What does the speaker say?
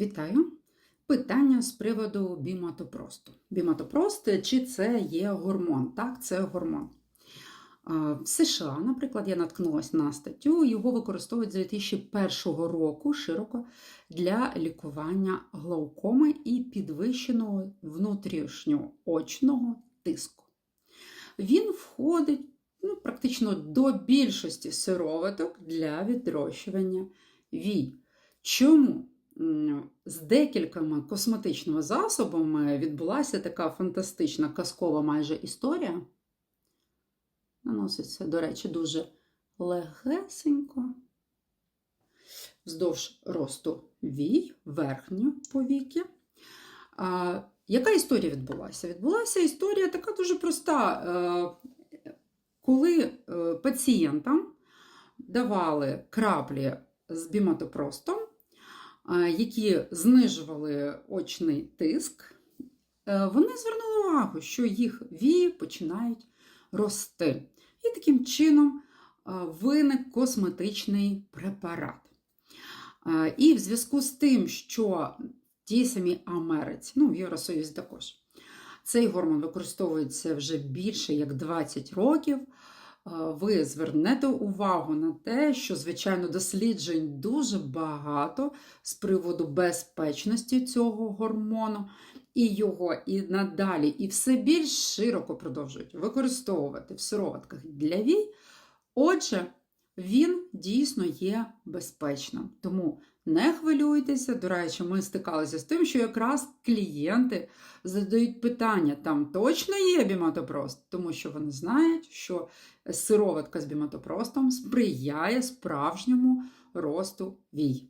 Вітаю! Питання з приводу біматопросту. Біматопрост чи це є гормон? Так, це гормон. В США, наприклад, я наткнулася на статтю, його використовують з 2001 року широко для лікування глаукоми і підвищеного внутрішньоочного тиску. Він входить ну, практично до більшості сироваток для відрощування вій. Чому? З декількома косметичними засобами відбулася така фантастична казкова майже історія. Наноситься, до речі, дуже легесенько, вздовж росту вій, верхні повіки. А, яка історія відбулася? Відбулася історія така дуже проста. Е, Коли е, пацієнтам давали краплі з біматопростом, які знижували очний тиск, е, вони звернули увагу, що їх вії починають рости. І таким чином виник косметичний препарат. І в зв'язку з тим, що в тій самій Америці, ну в Євросоюзі також, цей гормон використовується вже більше як 20 років. Е, Ви звернете увагу на те, що, звичайно, досліджень дуже багато з приводу безпечності цього гормону, і його і надалі, і все більш широко продовжують використовувати в сироватках для вій. Отже, він дійсно є безпечним. Тому не хвилюйтеся. До речі, ми стикалися з тим, що якраз клієнти задають питання: там точно є біматопрост, тому що вони знають, що сироватка з біматопростом сприяє справжньому росту вій.